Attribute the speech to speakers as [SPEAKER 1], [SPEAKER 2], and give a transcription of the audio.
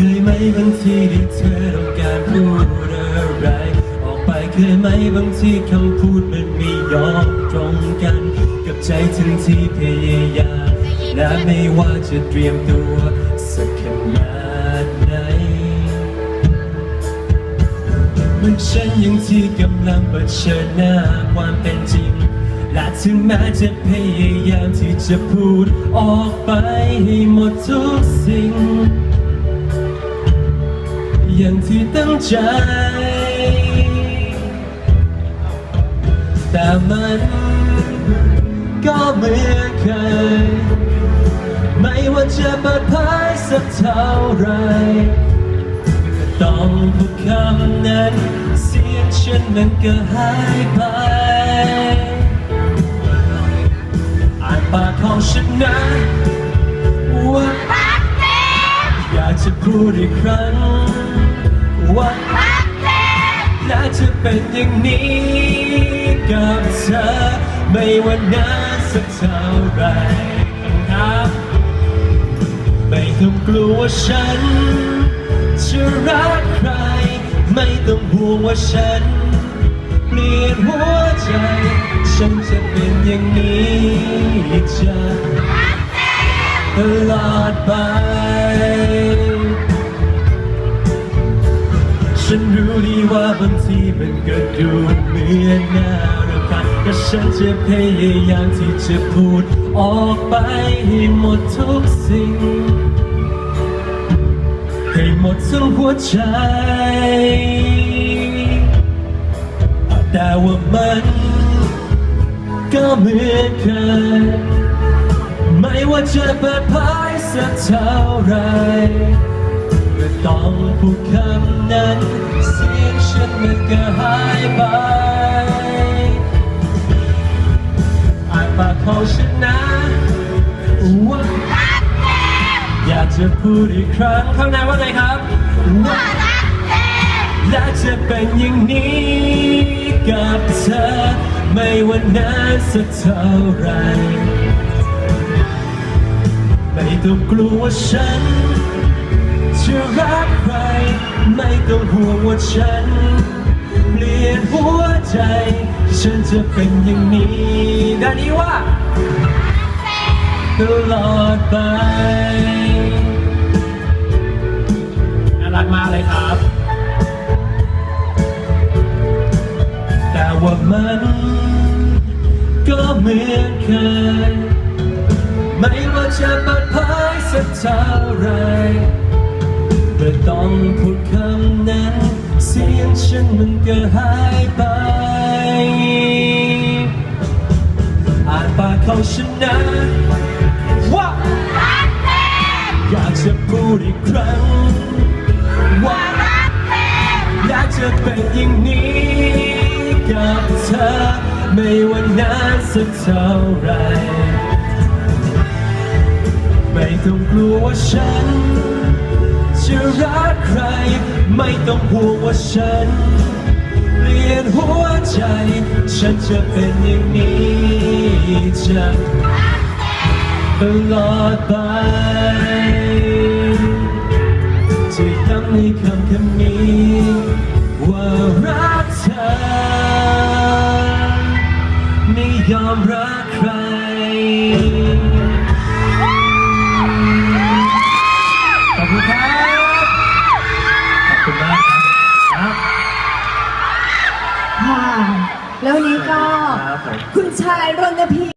[SPEAKER 1] คยไหมบางทีที่เธอต้องการพูดอะไร ออกไปเคยไหมบางทีคำพูดมันไม่ยอมตรงกัน กับใจทั้งที่พยายามและไม่ว่าจะเตรียมตัวสักขนาดไหนมันฉันยังที่กำลังเผชิญหน้าความเป็นจริงและถึงแม้จะพยายามที่จะพูดออกไปให้หมดทุกสิ่ง อย่างที่ตั้งใจ แต่มันก็เหมือนเคย ไม่ว่าจะเปิดเผยสักเท่าไร ต้องพูดคำนั้นเสียงฉันมันก็หายไปอ่านปากของฉันนะว่าอยากจะพูดอีกครั้ง เป็นอย่างนี้กับเธอ ไม่ว่านานสักเท่าไรครับ ไม่ต้องกลัวว่าฉันจะรักใคร ไม่ต้องห่วงว่าฉัน เปลี่ยนหัวใจ ฉันจะเป็นอย่างนี้จะตลอดไป ฉันรู้ดีว่าบางทีมันก็ดูเหมือนน่ารำคาญแต่ฉันจะพยายามที่จะพูดออกไปให้หมดทุกสิ่ง ให้หมดทั้งหัวใจ แต่ว่ามันก็เหมือนเคยไม่ว่าจะเปิดเผยสักเท่าไหร ต้องพูดคำนั้น เสียงฉันมันก็หายไปอ่านปากของฉันนะว่าอยากจะพูดอีกครั้งข้างในว่าไงครับว่าและจะเป็นอย่างนี้กับเธอ ไม่ว่านานสักเท่าไรไม่ต้องกลัวฉัน ฉันเปลี่ยนหัวใจ ฉันจะเป็นอย่างนี้ด้านนี้ว่าตลอดไปน่ารักมากเลยครับ แต่ว่ามันก็เหมือนเคยไม่ว่าจะเปิดเผยสักเท่าไรเมื่อต้องพูดคำนั้น เสียงฉันมันก็หายไปอ่านปากเของฉันนะว่าอยากจะพูดอีกครั้งว่ารักเธออยากจะเป็นอย่างนี้กับเธอไม่ว่านานสักเท่าไหรไม่ต้องกลัวว่าฉัน จะรักใคร ไม่ต้องห่วงว่าฉัน เปลี่ยนหัวใจ ฉันจะเป็นอย่างนี้จะตลอดไปจะย้ำในคำคำนี้ ว่ารักเธอ ไม่ยอมรักใคร คุณมากครับ
[SPEAKER 2] ค่ะ แล้ววันนี้ก็
[SPEAKER 1] ครับผม
[SPEAKER 2] คุณชายรณพี